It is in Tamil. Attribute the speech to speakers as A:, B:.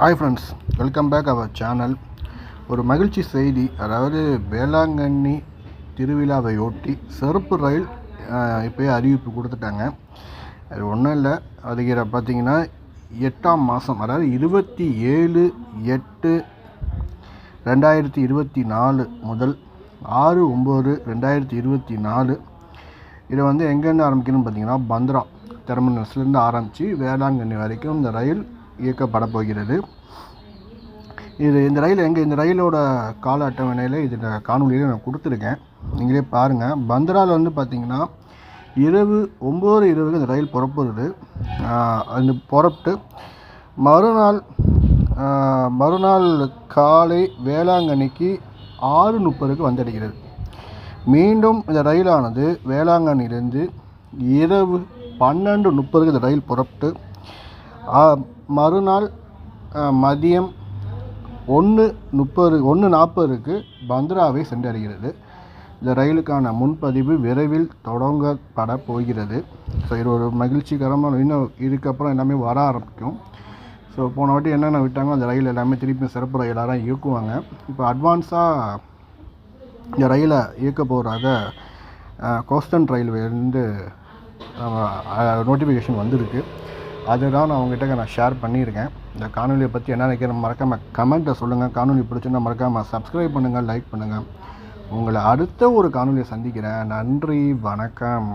A: Hi friends welcome back our channel ஒரு மகிழ்ச்சி செய்தி அதாவது வேளாங்கண்ணி திருவிழாவையொட்டி சிறப்பு ரயில் இப்போயே அறிவிப்பு கொடுத்துட்டாங்க. அது ஒன்றும் இல்லை. அதுக்கிற பார்த்தீங்கன்னா எட்டாம் மாதம் அதாவது இருபத்தி ஏழு எட்டு ரெண்டாயிரத்தி இருபத்தி நாலு முதல் ஆறு ஒம்பது ரெண்டாயிரத்தி இருபத்தி நாலு. இதை வந்து எங்கேருந்து ஆரம்பிக்கணும்னு பார்த்தீங்கன்னா பந்த்ரா டெர்மினஸ்லேருந்து ஆரம்பித்து வேளாங்கண்ணி வரைக்கும் இந்த ரயில் இயக்கப்பட போகிறது இது இந்த ரயில் எங்கே இந்த ரயிலோட கால அட்டவணையில் இது காணொலியில் நான் கொடுத்துருக்கேன். நீங்களே பாருங்கள் பந்தராவில் வந்து பார்த்திங்கன்னா இரவு ஒம்பது இரவுக்கு இந்த ரயில் புறப்படுது. அந்த அது புறப்பட்டு மறுநாள் மறுநாள் காலை வேளாங்கண்ணிக்கு ஆறு முப்பதுக்கு வந்தடைகிறது. மீண்டும் இந்த ரயிலானது வேளாங்கண்ணிலிருந்து இரவு பன்னெண்டு முப்பதுக்கு இந்த ரயில் புறப்பட்டு மறுநாள் மதியம் ஒன்று முப்பது ஒன்று நாற்பதுக்கு பந்த்ராவை சென்றடைகிறது. இந்த ரயிலுக்கான முன்பதிவு விரைவில் தொடங்கப்பட போகிறது. ஸோ இது ஒரு மகிழ்ச்சிகரமான இன்னும் இதுக்கப்புறம் எல்லாமே வர ஆரம்பிக்கும். ஸோ போன வாட்டி என்னென்ன விட்டாங்களோ அந்த ரயில் எல்லாமே திருப்பி சிறப்பு ரயிலாக தான் இயக்குவாங்க. இப்போ அட்வான்ஸாக இந்த ரயிலை இயக்க போகிறதாக கோஸ்டன் ரயில்வேலேருந்து நோட்டிஃபிகேஷன் வந்திருக்கு. அதுதான் நான் உங்ககிட்ட நான் ஷேர் பண்ணியிருக்கேன். இந்த காணொலியை பற்றி என்ன நினைக்கிறேன் மறக்காமல் கமெண்ட்டை சொல்லுங்கள் காணொலி பிடிச்சிருந்தா மறக்காமல் சப்ஸ்கிரைப் பண்ணுங்கள் லைக் பண்ணுங்கள் உங்களை அடுத்த ஒரு காணொலியை சந்திக்கிறேன். நன்றி வணக்கம்.